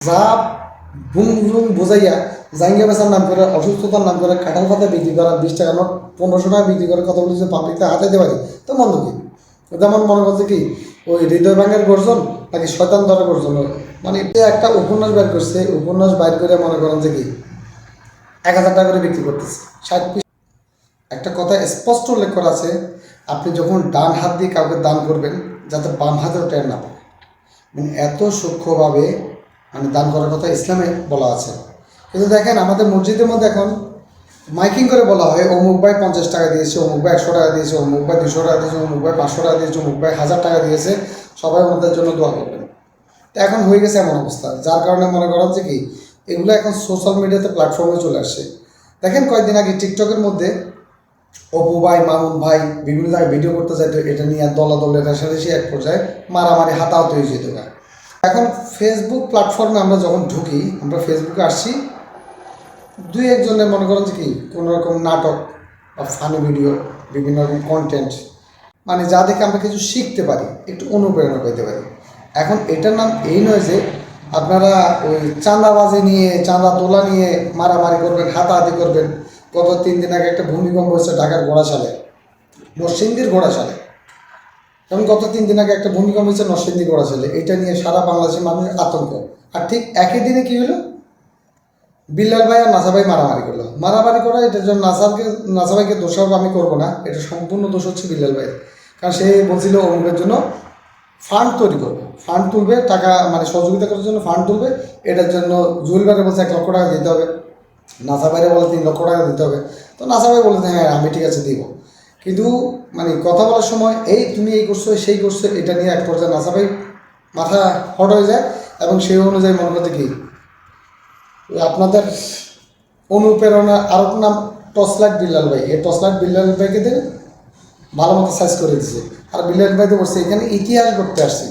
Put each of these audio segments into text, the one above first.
যা boom boom বোঝাইয়া জাঙ্গিয়া বেচার নাম করে অসুস্থতার নাম করে, কাঁঠাল পাতা বিক্রি করা বিশ টাকা নোট পনেরোশো টাকা বিক্রি করে কত বলেছে পাবলিককে হাতাইতে পারি তো মন্দ কি? যেমন মনে করছে কি ওই হৃদয় ভাঙের গর্জন নাকি শয়তান ধরে গর্জন মানে এটা একটা উপন্যাস বের করছে উপন্যাস বাইর করে মনে করেন যে কি, এক হাজার টাকা করে বিক্রি করতেছে। ষাট পিস। একটা কথা স্পষ্ট উল্লেখ করা আছে, আপনি যখন ডান হাত দিয়ে কাউকে দান করবেন, যাতে বাম হাতেও টের না পায়। মানে এত সূক্ষ্মভাবে মানে দান করার কথা ইসলামে বলা আছে। কিন্তু দেখেন, আমাদের মসজিদের মধ্যে এখন মাইকিং করে বলা হয়, অমুক ভাই পঞ্চাশ টাকা দিয়েছে, অমুক ভাই একশো টাকা দিয়েছে, অমুক ভাই দুশো টাকা দিয়েছে, অমুক ভাই পাঁচশো টাকা দিয়েছে, অমুক ভাই হাজার টাকা দিয়েছে। সবাই আমাদের জন্য দোয়া করবেন। তো এখন হয়ে গেছে এমন অবস্থা। যার কারণে মনে করা হচ্ছে কি, এগুলো এখন সোশ্যাল মিডিয়াতে প্ল্যাটফর্মে চলে আসছে। দেখেন কয়েকদিন আগে টিকটকের মধ্যে অপু ভাই, মামুন ভাই বিভিন্ন জায়গায় ভিডিও করতে চাইতো এটা নিয়ে আর দলা দলের রেশারেশি এক পর্যায়ে মারামারি, হাতাহত হয়ে যেত। এখন ফেসবুক প্ল্যাটফর্মে আমরা যখন ঢুকি, আমরা ফেসবুকে আসছি, দুই একজনের মনে করেন যে কি, কোনো রকম নাটক বা ফানি ভিডিও বিভিন্ন রকম কন্টেন্ট মানে যা দেখে আমরা কিছু শিখতে পারি, একটু অনুপ্রেরণা পেতে পারি। এখন এটার নাম এই নয় যে আপনারা ওই চাঁদাবাজি নিয়ে, চাঁদা তোলা নিয়ে মারামারি করবেন, হাতাহাতি করবেন, গত তিন দিন আগে একটা ভূমিকম্প হয়েছে ঢাকার ঘোড়াশালে নরসিংদীর ঘোড়াশালে এবং গত তিন দিন আগে একটা ভূমিকম্প হয়েছে নরসিংদী ঘোড়াশালে এটা নিয়ে সারা বাংলাদেশের মানুষের আতঙ্ক। আর ঠিক একই দিনে কি হলো? বিল্লাল ভাই আর নাসা ভাই মারামারি করল। মারামারি করা এটার জন্য নাসারকে নাসা ভাইকে দোষারোপ আমি করব না, এটা সম্পূর্ণ দোষ হচ্ছে বিল্লাল ভাই কারণ সে বলছিল অমুকের জন্য ফান্ড তৈরি করবে। ফান্ড তুলবে, টাকা মানে সহযোগিতা করার জন্য ফান্ড তুলবে, এটার জন্য জুয়েল ভাইরে বলছে এক লক্ষ টাকা দিতে হবে। নাসা ভাইরে বলে তিন লক্ষ টাকা দিতে হবে। তো নাসা ভাই বলেছে হ্যাঁ আমি ঠিক আছে, দিব। কিন্তু মানে কথা বলার সময়, এই, তুমি এই করছ, সেই করছ, এটা নিয়ে এক পর্যায়ে নাসা ভাই, মাথা হট হয়ে যায় এবং সেই অনুযায়ী মনে করতে কি? আপনাদের অনুপ্রেরণা, আর একটা নাম টসলাইট বিল্লাল ভাই। এই টসলাইট বিল্লাল ভাইকে দেবে ভালো মতো সাইজ করে দিচ্ছে আর বিল্লাল ভাই তো বলছে, এখানে ইতিহাস করতে আসছে।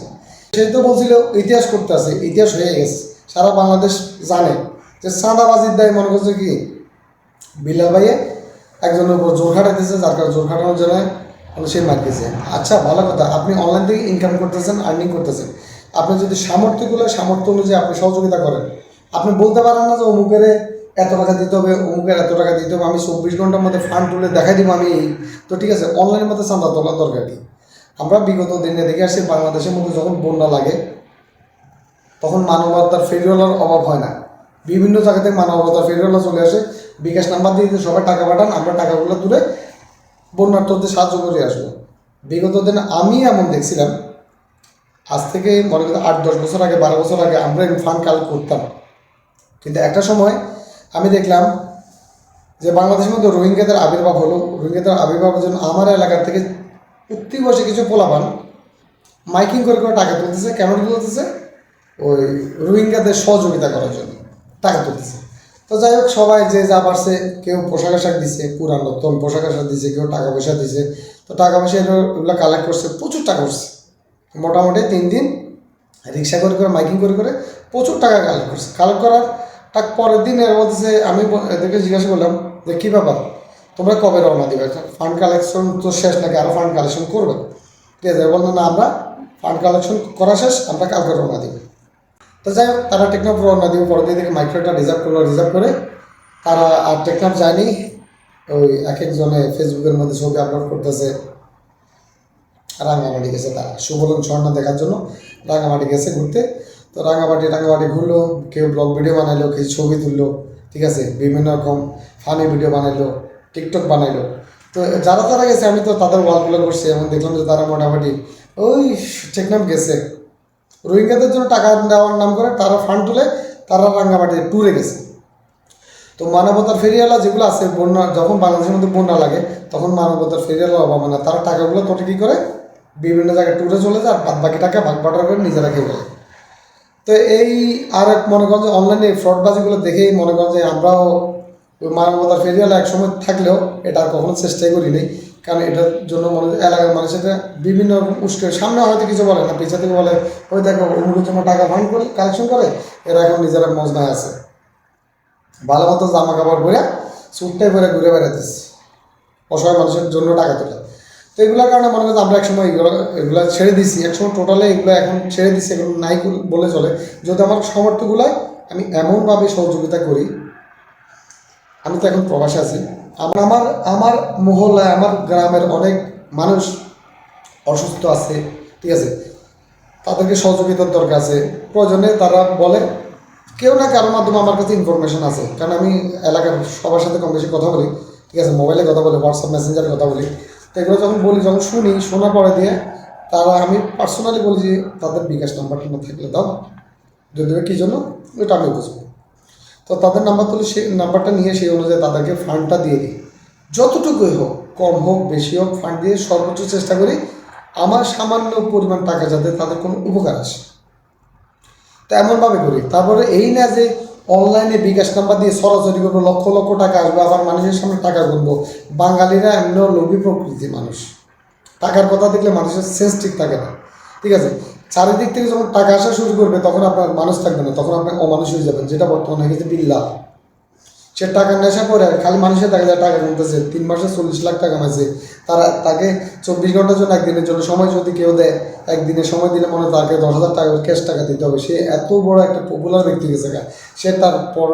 সে তো বলছিল, ইতিহাস করতে আসছে, ইতিহাস হয়ে গেছে। সারা বাংলাদেশ জানে যে চাঁদাবাজির দায় মনে করছে কি, বিল্লাল ভাইয়ে একজনের উপর জোর খাটাইতেছে, যার কারণে জোর খাটানোর জন্য সে মার গেছে আচ্ছা ভালো কথা, আপনি অনলাইন থেকে ইনকাম করতেছেন আর্নিং করতেছেন। আপনি যদি সামর্থ্যগুলো, সামর্থ্য অনুযায়ী আপনি সহযোগিতা করেন, আপনি বলতে পারেন না যে অমুকের এত টাকা দিতে হবে, অমুকের এত টাকা দিতে হবে, আমি চব্বিশ ঘণ্টার মধ্যে ফান্ড তুলে দেখাই দিব আমি তো ঠিক আছে অনলাইনের মধ্যে চাঁদা তোলার দরকার কি? আমরা বিগত দিনে দেখে আসছি, বাংলাদেশের মধ্যে যখন বন্যা লাগে, তখন মানবতার ফেরিওয়ালার অভাব হয় না। বিভিন্ন জায়গা থেকে মানবতার ফেরিওয়ালা চলে আসে। বিকাশ নাম্বার দিয়ে দিয়ে সবাই টাকা পাঠান, আমরা টাকাগুলো তুলে বন্যার্থদের সাহায্য করে আসব। বিগত দিন আমি এমন দেখছিলাম, আজ থেকে মনে করি আট, দশ বছর আগে, বারো বছর আগে আমরা ফান্ড কালেক্ট করতাম। কিন্তু একটা সময় আমি দেখলাম যে বাংলাদেশের মধ্যে রোহিঙ্গাদের আবির্ভাব হলো। রোহিঙ্গাদের আবির্ভাবের জন্য আমার এলাকার থেকে উক্তি বসে কিছু পোলাপান মাইকিং করে করে টাকা তুলতেছে, কেন তুলতেছে? ওই রোহিঙ্গাদের সহযোগিতা করার জন্য টাকা তুলতেছে। তো যাই হোক, সবাই যে যা পারছে, কেউ পোশাক আশাক দিছে, পুরান নতুন পোশাক আশাক দিছে, কেউ টাকা পয়সা দিছে, তো টাকা পয়সা এগুলো কালেক্ট করছে, প্রচুর টাকা করছে মোটামুটি তিন দিন রিক্সা করে করে, মাইকিং করে করে প্রচুর টাকা কালেক্ট করছে। কালেক্ট করার তার পরের দিন এর মধ্যে আমি এদেরকে জিজ্ঞাসা করলাম, যে কী ব্যাপার? তোমরা কবে রওনা দিবে? ফান্ড কালেকশন তো শেষ নাকি? আরও ফান্ড কালেকশন করবে। ঠিক আছে বলল, না, আমরা ফান্ড কালেকশন করা শেষ, আমরা কালকে রওনা দিব। তো যাই হোক, তারা টেকনাফ রওনা দিব পরের দিন থেকে মাইক্রোটা রিজার্ভ করল রিজার্ভ করে তারা আর টেকনাফ যায়নি। ওই এক একজনে ফেসবুকের মধ্যে ছবি আপলোড করতেছে। রাঙামাটি গেছে তারা। সুবলন ঝর্ণা দেখার জন্য রাঙামাটি গেছে ঘুরতে। তো রাঙামাটি রাঙামাটি ঘুরলো, কেউ ব্লগ ভিডিও বানাইলো, কেউ ছবি তুললো, ঠিক আছে? বিভিন্ন রকম ফানি ভিডিও বানাইলো টিকটক বানাইলো। তো যারা তারা গেছে, আমি তো তাদের ওয়ালগুলো করছি এবং দেখলাম যে তারা মোটামুটি, ওই টেকনাম গেছে। রোহিঙ্গাদের জন্য টাকা দেওয়ার নাম করে তারা ফান্ড তুলে তারা রাঙ্গামাটি ট্যুরে গেছে। তো মানবতার ফেরিওয়ালা যেগুলো আছে, বন্যা, যখন বাংলাদেশের মধ্যে বন্যা লাগে, তখন মানবতার ফেরিওয়ালা অভাব না। তারা টাকাগুলো তোটে কী করে? বিভিন্ন জায়গায় ট্যুরে চলে যায়, আর বাদ বাকি টাকা ভাগ বাটোয়ারা করে নিজেরা খেয়ে ফেলে। তো এই আর এক মনে করেন যে অনলাইনে ফ্রডবাজিগুলো দেখেই মনে করেন যে আমরাও মানবতার ফেরিওয়ালা একসময় থাকলেও এটা আর কখনো চেষ্টাই করিনি। কারণ এটার জন্য মনে হয় এলাকার মানুষ এটা বিভিন্ন উস্কে সামনে হয়তো কিছু বলে না, পিছা থেকে বলে, ওই দেখো অমুকের জন্য টাকা ফান্ড করে কালেকশন করে, এরা এখন নিজেরা মজনায় আছে। ভালো মতো জামা কাপড় পরে স্যুটটাই পরে ঘুরে বেড়াতেছে অসহায় মানুষের জন্য টাকা তোলে। তো এগুলোর কারণে মনে করছে আমরা একসময় এগুলো এগুলো ছেড়ে দিছি। একসময় টোটালে এগুলো এখন ছেড়ে দিছি, এগুলো নাই বলে চলে। যদি আমার সমর্থগুলোয় আমি এমনভাবে সহযোগিতা করি, আমি তো এখন প্রবাসে আছি। আমার আমার আমার মহল্লায়, আমার গ্রামের অনেক মানুষ অসুস্থ আছে, ঠিক আছে? তাদেরকে সহযোগিতার দরকার আছে। প্রয়োজনে তারা বলে, কেউ না কারোর মাধ্যমে আমার কাছে ইনফরমেশন আছে। কারণ আমি এলাকার সবার সাথে কম বেশি কথা বলি, ঠিক আছে? মোবাইলে কথা বলি হোয়াটসঅ্যাপ মেসেঞ্জারে কথা বলি। তো এগুলো যখন বলি, যখন শুনি, শোনার পরে দিয়ে তারা, আমি পার্সোনালি বলি যে, তাদের বিকাশ নাম্বারটা না থাকলে দাও। যদি কী জন্য? ওইটা আমি বুঝব। তো তাদের নাম্বার তুলে সেই নাম্বারটা নিয়ে সেই অনুযায়ী তাদেরকে ফান্ডটা দিয়ে দিই। যতটুকুই হোক, কম হোক, বেশি হোক ফান্ড দিয়ে সর্বোচ্চ চেষ্টা করি, আমার সামান্য পরিমাণ টাকা যাতে তাদের কোনো উপকার আসে। তো এমনভাবে করি। তারপরে এই না যে অনলাইনে বিকাশ নাম্বার দিয়ে সরাসরি করব লক্ষ লক্ষ টাকা আসবে, আবার মানুষের সামনে টাকা গুনবো। বাঙালিরা এমনিও লোভী প্রকৃতির মানুষ। টাকার কথা দেখলে মানুষের সেন্স ঠিক থাকে না। ঠিক আছে? চারিদিক থেকে যখন টাকা আসা শুরু করবে, তখন আপনার মানুষ থাকবে না, তখন আপনি অমানুষ হয়ে যাবেন, যেটা বর্তমানে হয়ে গেছে বিল্লা। সে টাকা নেশা করে, খালি মানুষের যায় টাকা গুনতেছে তিন মাসে চল্লিশ লাখ টাকা কামাইছে তারা, তাকে চব্বিশ ঘণ্টার জন্য একদিনের জন্য সময় যদি কেউ দেয় একদিনের সময় দিলে মনে তাকে দশ হাজার টাকা ক্যাশ টাকা দিতে হবে। সে এত বড় একটা পপুলার ব্যক্তি গেছে। সে তার পর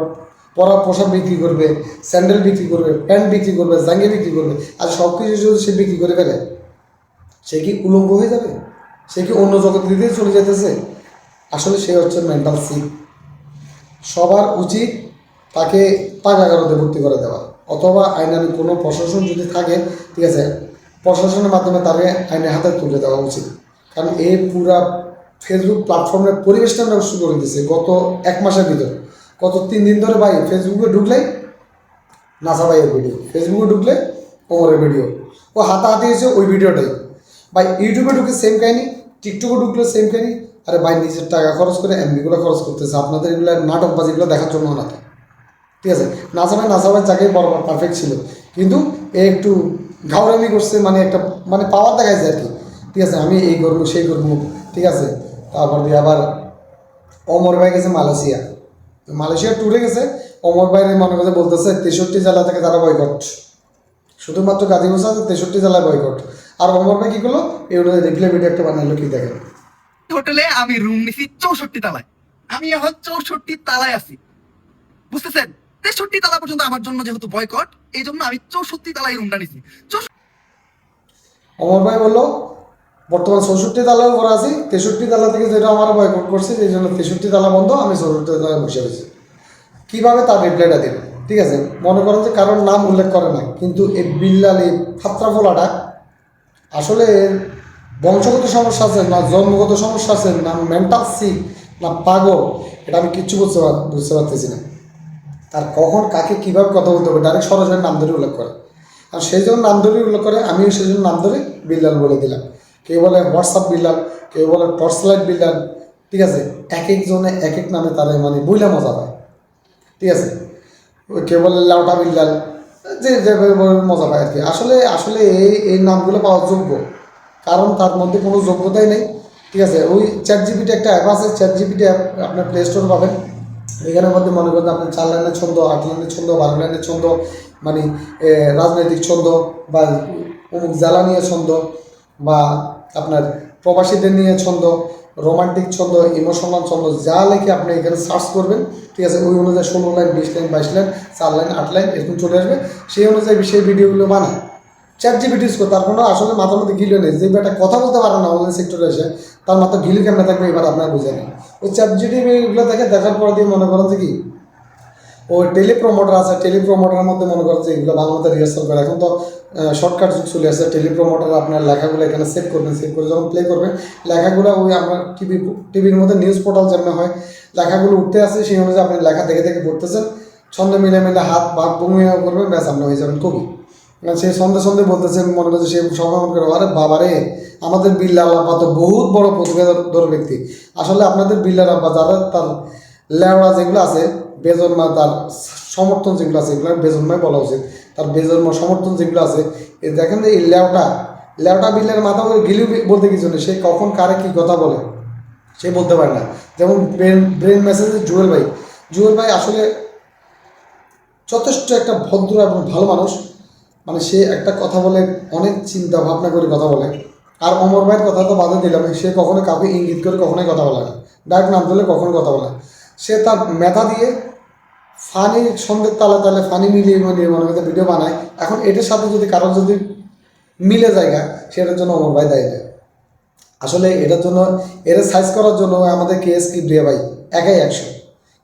পরা পোশাক বিক্রি করবে স্যান্ডেল বিক্রি করবে প্যান্ট বিক্রি করবে, জাঙ্গি বিক্রি করবে, আর সব কিছু যদি সে বিক্রি করে ফেলে, সে কি উলঙ্গ হয়ে যাবে? সে কি অন্য জগৎ দিতেই চলে যেতেছে আসলে সে হচ্ছে মেন্টাল সিক সবার উচিত তাকে পাগাগারতে ভর্তি করে দেওয়া। অথবা আইনানি কোনো প্রশাসন যদি থাকে, ঠিক আছে, প্রশাসনের মাধ্যমে তাকে আইনের হাতে তুলে দেওয়া উচিত। কারণ এই পুরা ফেসবুক প্ল্যাটফর্মের পরিবেশটা নষ্ট করে দিয়েছে গত এক মাসের ভিতর। গত তিন দিন ধরে ভাই, ফেসবুকে ঢুকলেই নাসা ভাইয়ের ভিডিও, ফেসবুকে ঢুকলে ওমরের ভিডিও। ও হাতাহাতি হয়েছে ওই ভিডিওটাই। ভাই, ইউটিউবে ঢুকে সেম কাহিনি টিকটকে ঢুকলে সেম কাহিনি। আরে ভাই, নিজের টাকা খরচ করে এমবিগুলো খরচ করতেছে। আপনাদের এগুলো নাটকবাজিগুলো দেখার জন্য না ঠিক আছে? নাসা ভাই নাসা ভাই জায়গায় বরাবর পারফেক্ট ছিল। কিন্তু এ একটু ঘাউরামি করছে মানে একটা মানে পাওয়ার দেখাইছে আর কি। ঠিক আছে? আমি এই করব, সেই করব। ঠিক আছে? তারপর দিয়ে আবার অমর ভাই গেছে মালয়েশিয়া। মালয়েশিয়া ট্যুরে গেছে। অমর ভাই মনে কথা বলতেছে তেষট্টি জেলা থেকে তারা বয়কট শুধুমাত্র গাজীপুর আছে, তেষট্টি জেলায় বয়কট আর অমর ভাই কি করল? এই অনুযায়ী রিপ্লে ভিডিও একটা বানাইলো কি দেখেন? হোটেলে আমি রুম নিছি চৌষট্টি তালায়। আমি এখন চৌষট্টি তালায় আছি। বুঝতেছেন? তেষট্টি তালা পর্যন্ত আমার জন্য যেহেতু বয়কট এই জন্য আমি চৌষট্টি তালায় রুমটা নিছি। অমর ভাই বলল বর্তমান চৌষট্টি তালার উপর আছি। তেষট্টি তালা থেকে যেটা আমার বয়কট করছে এই জন্য তেষট্টি তালা বন্ধ আমি চৌষট্টি তালায় বসে রয়েছি কীভাবে তার রিপ্লাইটা দিল? ঠিক আছে মনে করেন যে কারোর নাম উল্লেখ করে না কিন্তু এই বিল্লাল এই ফাত্রা ফোলাটা আসলে বংশগত সমস্যা আছে না জন্মগত সমস্যা আছে না মেন্টাল সিক না পাগল, এটা আমি কিচ্ছু বুঝতে বুঝতে পারতেছি না। তার কখন কাকে কীভাবে কথা বলতে হবে, ডাইরেক্ট সরাসরি নাম ধরে উল্লেখ করে। আর সেই জন্য নাম ধরে উল্লেখ করে, আমিও সেই জন্য নাম ধরে বিল্লাল বলে দিলাম। কেউ বলে হোয়াটসঅ্যাপ বিল্লাল, কেউ বলে টর্চ লাইট বিল্লাল, ঠিক আছে? এক একজনে এক এক নামে তারা মানে বইলা মজা পায়। ঠিক আছে? কেউ বলে লাউটা বিল্লাল যে যেভাবে মজা পায় আর কি আসলে আসলে এই এই নামগুলো পাওয়ার যোগ্য। কারণ তার মধ্যে কোনো যোগ্যতাই নেই। ঠিক আছে? ওই চ্যাট জিপিটি একটা অ্যাপ আছে। চ্যাট জিপিটি অ্যাপ আপনার প্লে স্টোর পাবেন। এখানের মধ্যে মনে করেন আপনি চার লাইনের ছন্দ, আট লাইনের ছন্দ, বারো লাইনের ছন্দ মানে রাজনৈতিক ছন্দ বা অমুক জ্বালা নিয়ে ছন্দ বা আপনার প্রবাসীদের নিয়ে ছন্দ। রোমান্টিক ছন্দ ইমোশনাল ছন্দ, যা লেখে আপনি এখানে সার্চ করবেন, ঠিক আছে? ওই অনুযায়ী ষোলো লাইন, বিশ লাইন, বাইশ লাইন, চার লাইন, আট লাইন, এরকম চলে আসবে। সেই অনুযায়ী সেই ভিডিওগুলো বানায় চ্যাট জিপিটি করে তার কোনো আসলে মাথার মধ্যে গিলে নেই। যে একটা কথা বলতে পারে না অনলাইন সেক্টরে এসে, তার মাথা গিলি কেমনে থাকবে এবার আপনার বুঝে নেই ওই চ্যাট জিপিটিগুলো দেখে দেখার পর দিয়ে মনে করেন যে কি? ও টেলিপ্রোমোটার আছে টেলিপ্রোমোটারের মধ্যে মনে করছে এগুলো ভালো মতো রিহার্সাল করে। এখন তো শর্টকাট যুগ চলে আসছে টেলিপ্রোমোটার আপনার লেখাগুলো এখানে সেভ করবেন সেভ করে যখন প্লে করবেন, লেখাগুলো ওই আপনার টিভি টিভির মধ্যে নিউজ পোর্টাল যেমন হয়, লেখাগুলো উঠতে আসে, সেই অনুযায়ী আপনি লেখা দেখে দেখে পড়তেছেন, ছন্দ মিলে মিলে হাত ভাগ ভূমি করবেন, ব্যাস আপনি হয়ে যাবেন কবি। কারণ সে সন্ধে সন্ধে বলতেছে, মনে করছে সে সমাগম করে, আরে বাবারে আমাদের বিল্লাল আব্বা তো বহুত বড় প্রতিভাধর ব্যক্তি। আসলে আপনাদের বিল্লাল আব্বা, যারা তার লেওড়া যেগুলো আছে বেজন্মা তার সমর্থন যেগুলো আছে, এগুলো বেজন্মাই বলা উচিত। তার বেজন্মা সমর্থন যেগুলো আছে এ দেখেন যে এই লেওটা লেওটা বিল্লার মাথা করে গিলি বলতে কিছু নেই, সে কখন কারে কি কথা বলে, সে বলতে পারে না। যেমন ব্রেন ব্রেন মেসেজে জুয়েল ভাই জুয়েল ভাই আসলে যথেষ্ট একটা ভদ্র এবং ভালো মানুষ। মানে সে একটা কথা বলে, অনেক চিন্তা ভাবনা করে কথা বলে। আর অমর ভাইয়ের কথা তো বাদে দিলাম, সে কখনো কাউকে ইঙ্গিত করে কখনোই কথা বলে না। ডাইরেক্ট নাম তুলে কখনো কথা বলে সে তার মেধা দিয়ে ফানি সন্ধ্যের তালে তালে ফানি মিলিয়ে মিলিয়ে মনে করতে ভিডিও বানায়। এখন এটার সাথে যদি কারোর যদি মিলে জায়গা সেটার জন্য অমর ভাই দায়ী আসলে এটার জন্য এর সাইজ করার জন্য আমাদের কে এস কিবরিয়া ভাই? একাই একশো।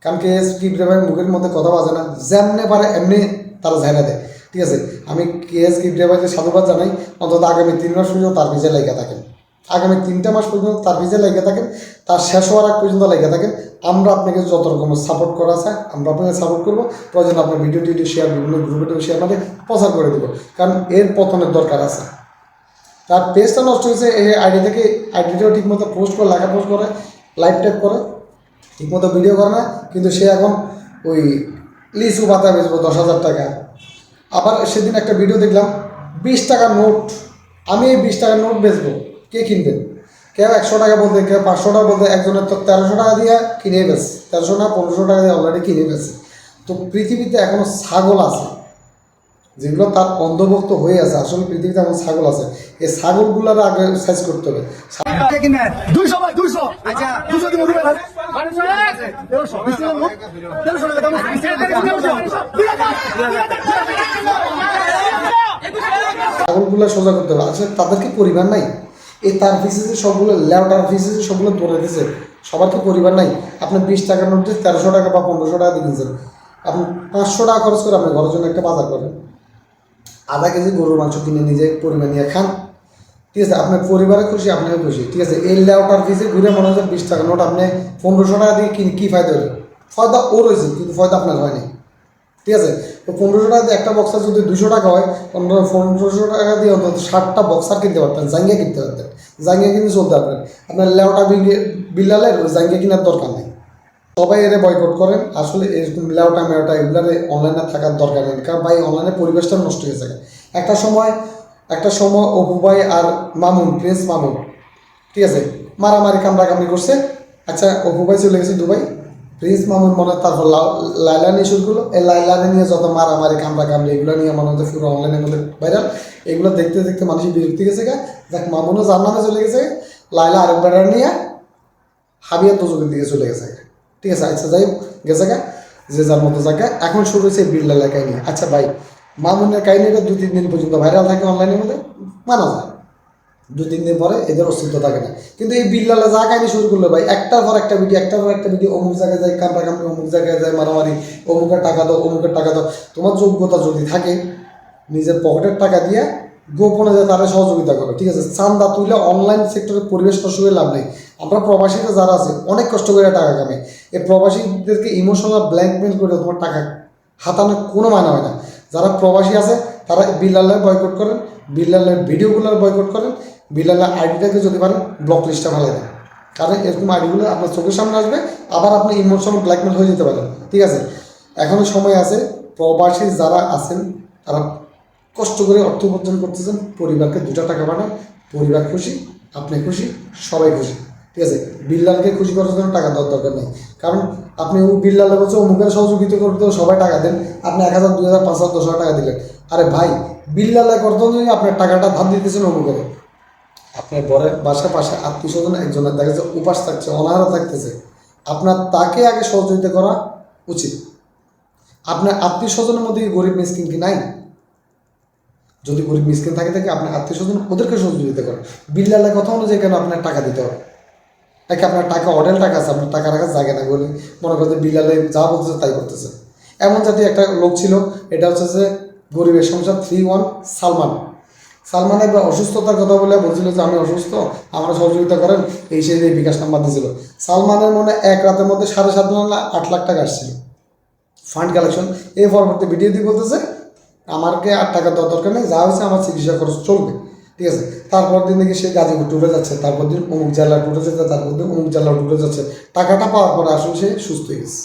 কারণ কে এস কিবরিয়া ভাই মুখের মধ্যে কথা বাজে না। যেমনে পারে এমনি তারা ঝাইনা দেয়। ঠিক আছে? আমি কে এস কিবরিয়া ভাইকে সাধুবাদ জানাই। অন্তত আগামী তিন মাস পর্যন্ত তার পিছিয়ে লেগে থাকেন। আগামী তিনটা মাস পর্যন্ত তার পিছিয়ে লেগে থাকেন, তার শেষ হওয়ার আগ পর্যন্ত লেগে থাকেন। আমরা আপনাকে যত রকমের সাপোর্ট করা আছে, আমরা আপনাকে সাপোর্ট করব। প্রয়োজন আপনার ভিডিও টিডিও শেয়ার বিভিন্ন গ্রুপে শেয়ার মানে প্রচার করে দেবো, কারণ এর পতনের দরকার আছে। তার পেজটা নষ্ট হয়েছে, এই আইডি থেকে আইডিটাও ঠিকমতো পোস্ট করে লেখা পোস্ট করে লাইভ টাইপ করে, ঠিকমতো ভিডিও করে না, কিন্তু সে এখন ওই লিচু পাতা বেচবো দশ হাজার টাকা। আবার সেদিন একটা ভিডিও দেখলাম, বিশ টাকার নোট, আমি এই বিশ টাকার নোট বেচবো। কে কিনবেন কেউ একশো টাকা বলতে কেউ পাঁচশো টাকা বলতে একজনের তো তেরোশো টাকা দিয়ে কিনে বেছে তেরোশো না পনেরোশো টাকা দিয়ে অলরেডি কিনে বেছে তো পৃথিবীতে এখনও ছাগল আছে যেগুলো তার অন্তর্ভুক্ত হয়ে আছে আসলে পৃথিবীতে এমন ছাগল আছে। এই ছাগলগুলোর আগে সাইজ করতে হবে। দুইশো ভাই দুইশো। আচ্ছা দুশো দিব ছাগলগুলো সোজা করতে হবে। আসলে তাদের কি পরিবার নাই? এই তার ফিসে যে সবগুলো ল্যাউটার ফিসে যে সবগুলো ধরে দিছে। সবার তো পরিবার নাই। আপনি বিশ টাকার নোট তেরোশো টাকা বা পনেরোশো টাকা দিয়ে কিনছেন। আপনি পাঁচশো টাকা খরচ করে আপনি ঘরের জন্য একটা বাজার করেন। আধা কেজি গরুর মাংস কিনে নিজে পরিমাণ নিয়ে খান। ঠিক আছে, আপনার পরিবারে খুশি আপনাকে খুশি। ঠিক আছে, এই লেউটার ফিসে ঘুরে মনে হচ্ছে বিশ টাকা নোট আপনি পনেরোশো টাকা দিয়ে কিনে কী ফায়দা হলো? ফয়দা ওর হয়েছে, কিন্তু ফয়দা আপনার হয়নি ঠিক আছে? তো পনেরোশো টাকা দিয়ে একটা বক্সার যদি দুশো টাকা হয়, পনেরো, পনেরোশো টাকা দিয়ে অন্তত ষাটটা বক্সার কিনতে পারতেন, জাঙ্গিয়া কিনতে পারতেন। জাঙ্গিয়া কিনে চলতে পারবেন আপনার লেওটা বিল্লালের জাঙ্গিয়া কেনার দরকার নেই। সবাই এর বয়কট করেন। আসলে এরকম লেওটা, মেওটা এগুলারে অনলাইনে থাকার দরকার নেই। কারণ ভাই অনলাইনে পরিবেশটা নষ্ট হয়ে যায়। একটা সময় একটা সময় অপু ভাই আর মামুন প্রিন্স মামুন। ঠিক আছে? মারামারি, কামড়াকামড়ি করছে। আচ্ছা অপু ভাই চলে গেছে দুবাই। প্রিন্স মামুন মনে তারপর লাইলা নিয়ে শুরু করল। এই লাইলানে নিয়ে যত মারামারি কামড়া কামড়ি এগুলো নিয়ে মনে হচ্ছে পুরো অনলাইনের মধ্যে ভাইরাল এগুলো দেখতে দেখতে মানুষের বিরক্তি গেছে গা। দেখ, মামুনও যার নামে চলে গেছে লাইলা আরেক বেড়ার নিয়ে হাবিয়া তোজকের দিকে চলে গেছে। ঠিক আছে আচ্ছা যাই গেছে গা। যে যার মতো জায়গা এখন শুরু হয়েছে বিল্লালের কাহিনী। আচ্ছা ভাই, মামুনের কাহিনীটা দু তিন দিন পর্যন্ত ভাইরাল থাকে অনলাইনের মধ্যে। মানা যায়। দু তিন দিন পরে এদের অস্তিত্ব থাকে না। কিন্তু এই বিল্লালে যা কাহিনী শুরু করল ভাই, একটার পর একটা ভিডিও একটার পর একটা ভিডিও অমুক জায়গায় যায়, কামড়া কামড়ি, অমুক জায়গায় যায়, মারামারি, অমুকের টাকা দাও, অমুকের টাকা দাও। তোমার যোগ্যতা যদি থাকে, নিজের পকেটের টাকা দিয়ে গোপনে যে তারা সহযোগিতা করো ঠিক আছে? চান্দা তুইলে অনলাইন সেক্টরের পরিবেশ নষ্ট করে লাভ নেই। আমরা প্রবাসীরা যারা আছে, অনেক কষ্ট করে টাকা কামাই। এই প্রবাসীদেরকে ইমোশনাল ব্ল্যাকমেল করে তোমার টাকা হাতানো কোনো মানে হয় না। যারা প্রবাসী আছে, তারা বিল্লালের বয়কট করেন, বিল্লালের ভিডিওগুলোর বয়কট করেন বিল্লালের আইডিটাকে যদি পারেন ব্লক লিস্টে ভালো দেন কারণ এরকম আইডিগুলো আপনার চোখের সামনে আসবে, আবার আপনি ইমোশনাল ব্ল্যাকমেল হয়ে যেতে পারেন। ঠিক আছে? এখনও সময় আছে, প্রবাসী যারা আছেন, তারা কষ্ট করে অর্থ উপার্জন করতেছেন, পরিবারকে দুটা টাকা পাঠান, পরিবার খুশি, আপনি খুশি, সবাই খুশি। ঠিক আছে? বিল্লালকে খুশি করার জন্য টাকা দেওয়ার দরকার নেই। কারণ আপনি ও বিল্লালে বলছে অমুকের সহযোগিতা করতে সবাই টাকা দেন, আপনি এক হাজার, দুই হাজার, পাঁচ হাজার, দশ হাজার টাকা দিলেন। আরে ভাই বিল্লালে করতে আপনার টাকাটা ধার দিতেছেন অমুকের। আপনার বরের বাসার পাশে আত্মীয় স্বজন একজনের দেখা যাচ্ছে উপাস থাকছে, অনাহারা থাকতেছে। আপনার তাকে আগে সহযোগিতা করা উচিত। আপনার আত্মীয় স্বজনের মধ্যে গরিব মিসকিন কি নাই? যদি গরিব মিসকিন থাকে থাকে আপনার আত্মীয় স্বজন ওদেরকে সহযোগিতা করেন। বিল্লালের কথা অনুযায়ী কেন আপনার টাকা দিতে হবে? নাকি আপনার টাকা অডেল টাকা আছে, আপনার টাকা রাখার জায়গা না বলে মনে করতে বিল্লালে যা বলতেছে তাই করতেছে। এমন জাতীয় একটা লোক ছিল, এটা হচ্ছে যে গরিবের সংসার থ্রি ওয়ান সালমান। সালমানের একবার অসুস্থতার কথা বলে বলছিল যে, আমি অসুস্থ, আমার সহযোগিতা করেন। এই সেই বিকাশ নাম্বার দিয়েছিল। সালমানের মনে এক রাতের মধ্যে সাড়ে সাত লাখ, আট লাখ টাকা আসছিল। ফান্ড কালেকশন এই পরবর্তী ভিডিও দিয়ে বলতেছে আমাকে আর টাকা দেওয়ার দরকার নেই, যা হয়েছে আমার চিকিৎসা খরচ চলবে। ঠিক আছে? তারপর দিন দেখি সে গাজীপুর টুরে যাচ্ছে, তারপর দিন অমুক জেলা টুরে যাচ্ছে, তারপর দিন অমুক জেলা টুরে যাচ্ছে। টাকাটা পাওয়ার পরে আসলে সে সুস্থ হয়ে গেছে।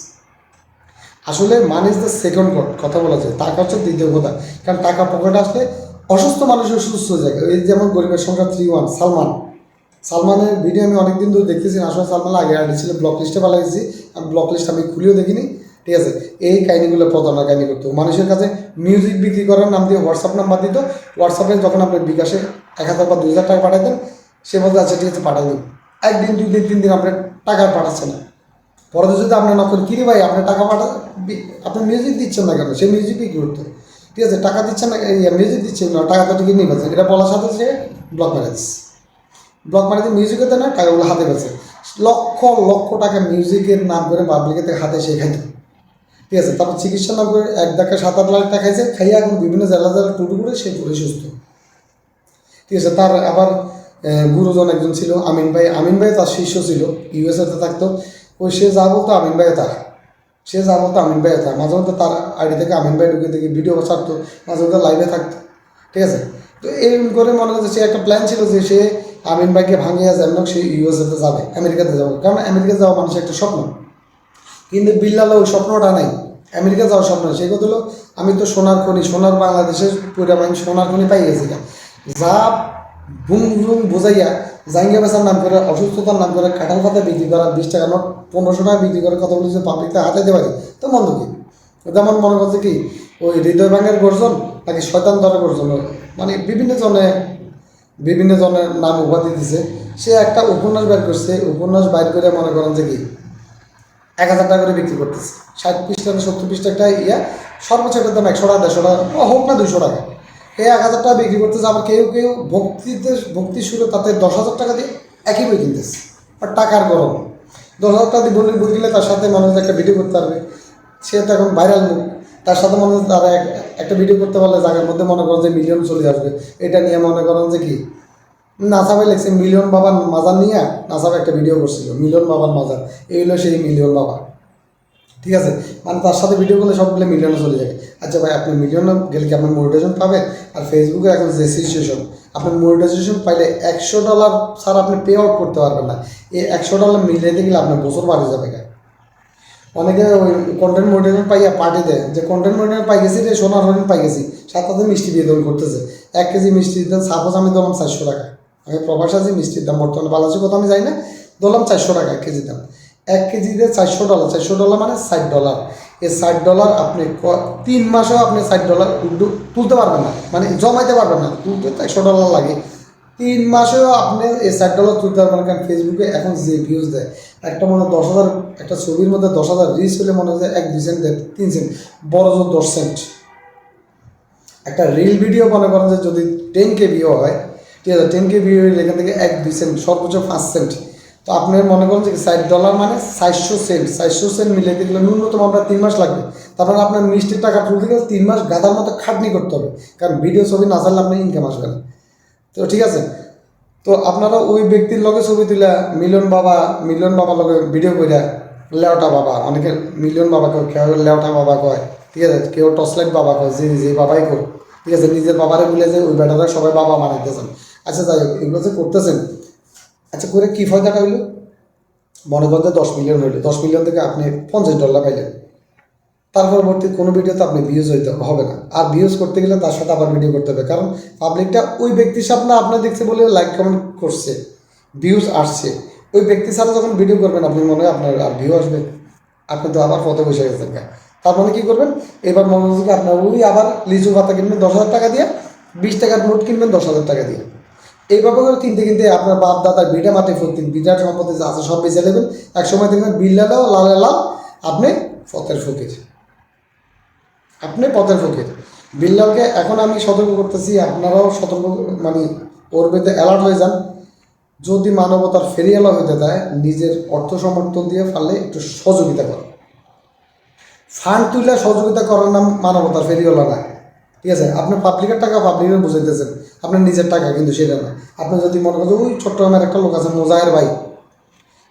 আসলে মানি ইজ দ্য সেকেন্ড কথা বলা যায়। টাকা হচ্ছে দ্বিতীয় কথা। কারণ টাকা পকেটে আসলে অসুস্থ মানুষের সুস্থ যায়। এই যেমন গরিবের সংখ্যা থ্রি ওয়ান সালমান। সালমানের ভিডিও আমি অনেকদিন ধরে দেখতেছি আসলে সালমান আগে ছিল ব্লক লিস্টে পালাইছি আমি ব্লক লিস্ট আমি খুলেও দেখিনি। ঠিক আছে? এই কাহিনিগুলো প্রতারণা কাহিনী করতো। মানুষের কাছে মিউজিক বিক্রি করার নাম দিয়ে হোয়াটসঅ্যাপ নাম্বার দিত। হোয়াটসঅ্যাপে যখন আপনি বিকাশে এক হাজার বা দুই হাজার টাকা পাঠাতেন, সে বলতে আচ্ছা ঠিক আছে, পাঠাই দিন। একদিন, দুই দিন, তিন দিন আপনার টাকা পাঠাচ্ছে না। পরে যদি আপনি নকল কিরে ভাই, আপনি টাকা পাঠা আপনি মিউজিক দিচ্ছেন না কেন? সে মিউজিক বিক্রি করতো। ঠিক আছে, টাকা দিচ্ছেন না মিউজিক দিচ্ছেন না, টাকা তো টিকিট নিয়ে পাচ্ছেন এটা বলার সাথে সে ব্লক দিচ্ছে। ব্লক মারি দিয়ে হতে না, টাকাগুলো হাতে পেয়েছে লক্ষ লক্ষ টাকা মিউজিকের নাম করে পাবলিকের থেকে হাতে সে খাইতো। ঠিক আছে, তারপর চিকিৎসা নাম করে এক দেখা সাত আট লাখ টাকা খাইছে, খাইয়ে এখন বিভিন্ন জেলা জেলা টুটু করে সে পুরো সুস্থ। ঠিক আছে, তার আবার গুরুজন একজন ছিল, আমিন ভাই। আমিন ভাই তার শিষ্য ছিল ইউএসএতে থাকতো। ওই সে যা বলতো, আমিন ভাই তার। সে যা বলতো আমিন ভাই তার মাঝে মধ্যে তার আইডি থেকে আমিন ভাই ঢুকে থেকে ভিডিও ছাড়তো, মাঝে মধ্যে লাইভে থাকতো, ঠিক আছে? তো এরকম করে মনে হচ্ছে সে একটা প্ল্যান ছিল যে সে আমিন ভাইকে ভাঙিয়ে যেমন সে ইউএসএতে যাবে, আমেরিকাতে যাবে কারণ আমেরিকা যাওয়া মানুষের একটা স্বপ্ন। কিন্তু বিল্লাল ওই স্বপ্নটা নাই। আমেরিকা যাওয়ার স্বপ্ন সেই কথা হলো, আমি তো সোনার খনি, সোনার বাংলাদেশের পুরা সোনার খনি পাই গেছি। যা বুম বুম বোঝাইয়া জাঙ্গিয়া বেচার নাম করে, অসুস্থতার নাম করে, কাঁঠাল পাতা বিক্রি করা, বিশ টাকা নোট, পনেরোশো টাকা বিক্রি করে কথা বলি যে হাতে হাতাইতে পারি তো মন্দ কি? যেমন মনে করছে কি, ওই হৃদয় ভাঙের গর্জন নাকি শয়তান দরের গর্জন মানে বিভিন্ন জনে, বিভিন্ন জনের নাম উপাধি দিছে। সে একটা উপন্যাস বের করছে, উপন্যাস বাইর করে মনে করেন যে কি, এক হাজার টাকা করে বিক্রি করতেছে। ষাট পিস টাকা সত্তর পিস টাকা ইয়া, সর্বোচ্চ এটার দাম একশো টাকা, দেড়শো টাকা, হোক না দুশো টাকা। এই এক হাজার টাকা বিক্রি করতেছে, আবার কেউ কেউ ভক্তিতে, ভক্তি শুরু তাতে দশ হাজার টাকা দিয়ে একই বই কিনতেছে। আর টাকার গরম। দশ হাজার টাকা দিয়ে বই বই কিনলে তার সাথে মানুষ একটা ভিডিও করতে পারবে। সে তো এখন ভাইরাল মুখ। তার সাথে মনে হচ্ছে তারা এক- একটা ভিডিও করতে পারলে জায়গার মধ্যে মনে করেন যে মিলিয়ন চলে আসবে। এটা নিয়ে মনে করেন যে কি? নাসাবে লেগছে মিলিয়ন বাবার মাজার নিয়ে নাসাবে একটা ভিডিও করছিল। মিলিয়ন বাবার মাজার। এই হলো সেই মিলিয়ন বাবা। ঠিক আছে? মানে তার সাথে ভিডিও করলে সবগুলো মিলিয়নে চলে যাবে। আচ্ছা ভাই, আপনি মিলিয়নে গেলে কি আপনি মনিটাইজেশন পাবেন? আর ফেসবুকে এখন যে সিচুয়েশন আপনি মনিটাইজেশন পাইলে একশো ডলার ছাড়া আপনি পে আউট করতে পারবেন না। এই একশো ডলার মিলিয়ে গেলে আপনার বছর বাড়ি যাবে। অনেকে ওই কন্টেন্ট মনিটাইজেশন পাইয়া পার্টি দেয়। যে কন্টেন্ট মনিটাইজেশন পাই গেছি রে, সোনার হরিণ পাই গেছি। সাত সাথে মিষ্টি দিয়ে দেবেন করতেছে। এক কেজি মিষ্টি দিতেন সাপোজ আমি দিলাম চারশো টাকা। আমি প্রবাস আছি, মিষ্টির দাম বর্তমানে বালাসি কত আমি জানি না। দিলাম চারশো টাকা এক কেজি দাম। এক কেজিতে চারশো ডলার চারশো ডলার মানে ষাট ডলার এই ষাট ডলার আপনি তিন মাসেও আপনি ষাট ডলার তুলতে পারবেন না। মানে জমাইতে পারবেন না। তুলতে চারশো ডলার লাগে। তিন মাসেও আপনি এই ষাট ডলার তুলতে পারবেন কারণ ফেসবুকে এখন যে ভিউজ দেয়, একটা মনে হয় দশ হাজার, একটা ছবির মধ্যে দশ হাজার রিচ হলে মনে হয় এক, দুই সেন্ট দেয় তিন সেন্ট বড় জোর দশ সেন্ট একটা রিল ভিডিও মনে করেন যে যদি টেন কে ভিউ হয়, ঠিক আছে টেন কে ভিউ হলে এখান থেকে এক, দুই সেন্ট সর্বোচ্চ পাঁচ সেন্ট তো আপনি মনে করেন যে ষাট ডলার মানে চারশো সেন্ট চারশো সেন্ট মিলে গেলে ন্যূনতম আপনার তিন মাস লাগবে। তারপরে আপনার মিষ্টির টাকা তুলতে গেলে তিন মাস গাদার মতো খাটনি করতে হবে, কারণ ভিডিও ছবি না চাললে আপনার ইনকাম আসবে না। তো ঠিক আছে? তো আপনারা ওই ব্যক্তির লগে ছবি তুলে মিলন বাবা, মিলন বাবার লগে ভিডিও কইরা লেওটা বাবা, অনেকে মিলন বাবা কয়, কেউ লেওটা বাবা কয়, ঠিক আছে? কেউ টসলাইট বাবা কয়, যে যে বাবাই কর ঠিক আছে? নিজের বাবারে বলে যে ওই বেটারা সবাই বাবা মানাইতেছেন আচ্ছা যাই হোক, এগুলো যে করতেছেন আচ্ছা করে কী ফায়দাটা হইল? মনে করেন দশ মিলিয়ন হইল। দশ মিলিয়ন থেকে আপনি পঞ্চাশ ডলার পাইলেন। তার পরবর্তী কোনো ভিডিওতে আপনি ভিউজ হইতে হবে না। আর ভিউজ করতে গেলে তার সাথে আবার ভিডিও করতে হবে। কারণ পাবলিকটা ওই ব্যক্তির সামনে আপনার দেখছে বলে লাইক কমেন্ট করছে ভিউজ আসছে। ওই ব্যক্তির সাথে যখন ভিডিও করবেন, আপনি মনে হয় আপনার আর ভিউ আসবে। আপনি তো আবার ফটো বসে গেছেন। তার মানে কী করবেন? এবার মনে কি আপনার ওই আবার লিচু পাতা কিনবেন দশ হাজার টাকা দিয়ে, বিশ টাকার নোট কিনবেন দশ হাজার টাকা দিয়ে। এইভাবে করে কিনতে কিনতে আপনার বাপ দাদার বিটা মাটি ফুর্তি বিরাট সম্পত্তি যা আছে সব বেঁচে নেবেন। এক সময় দেখবেন বিল্লাটাও লালে লাল, আপনি ফতের ফকির। আপনি পথের ফকির। বিল্লালকে এখন আমি সতর্ক করতেছি, আপনারাও সতর্ক মানে ওর বিরুদ্ধে অ্যালার্ট হয়ে যান। যদি মানবতার ফেরিয়ালা হইতে দেয়, নিজের অর্থ সমর্থন দিয়ে পারলে একটু সহযোগিতা করো ফান্ড তুলে সহযোগিতা করার নাম মানবতার ফেরিওয়ালা না। ঠিক আছে? আপনি পাবলিকের টাকা পাবলিকের বুঝাইতেছেন। আপনার নিজের টাকা, কিন্তু সেটা না। আপনি যদি মনে করেন ওই চট্টগ্রামের একটা লোক আছে, মোজাহের ভাই।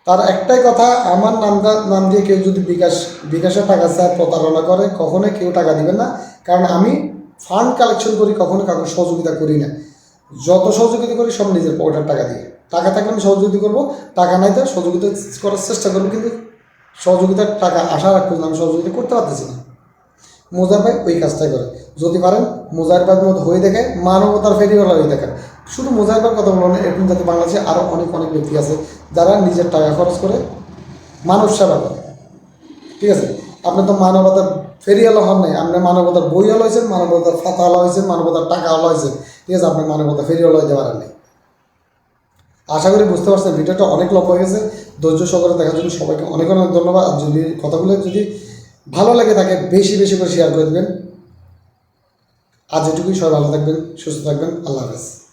তার একটাই কথা, আমার নামটা নাম দিয়ে কেউ যদি বিকাশ বিকাশের টাকা চায়, প্রতারণা করে, কখনোই কেউ টাকা দিবেন না। কারণ আমি ফান্ড কালেকশন করি, কখনো কাউকে সহযোগিতা করি না। যত সহযোগিতা করি, সব নিজের পকেটের টাকা দিয়ে। টাকা থাকলে আমি সহযোগিতা করব, টাকা নাই তো সহযোগিতা করার চেষ্টা করব, কিন্তু সহযোগিতার টাকা আশা রাখতে আমি সহযোগিতা করতে পারতেছি না। মোজার ভাই ওই কাজটাই করে। যদি পারেন, মোজার ভাইয়ের মতো হয়ে দেখে মানবতার ফেরিওয়ালা হয়ে দেখেন। শুধু মোজার ভাইয়ের কথা বলব না, এরকম যাতে বাংলাদেশে আরও অনেক অনেক ব্যক্তি আছে যারা নিজের টাকা খরচ করে মানব সেবা করে। ঠিক আছে? আপনি তো মানবতার ফেরিয়ালা হন নাই, আপনি মানবতার বইয়ালা হয়েছেন, মানবতার ফাতাওয়ালা হয়েছেন, মানবতার টাকাওয়ালা হয়েছেন। ঠিক আছে, আপনি মানবতা ফেরিয়ালা হইতে পারেন নাই। আশা করি বুঝতে পারছেন, ভিডিওটা অনেক লম্বা হয়ে গেছে। ধৈর্য সহকারে দেখার জন্য সবাইকে অনেক অনেক ধন্যবাদ। আর যদি কথাগুলো যদি ভালো লাগে তাকে বেশি বেশি করে শেয়ার করে দেবেন। আজ এটুকুই, সবাই ভালো থাকবেন, সুস্থ থাকবেন, আল্লাহ হাফেজ।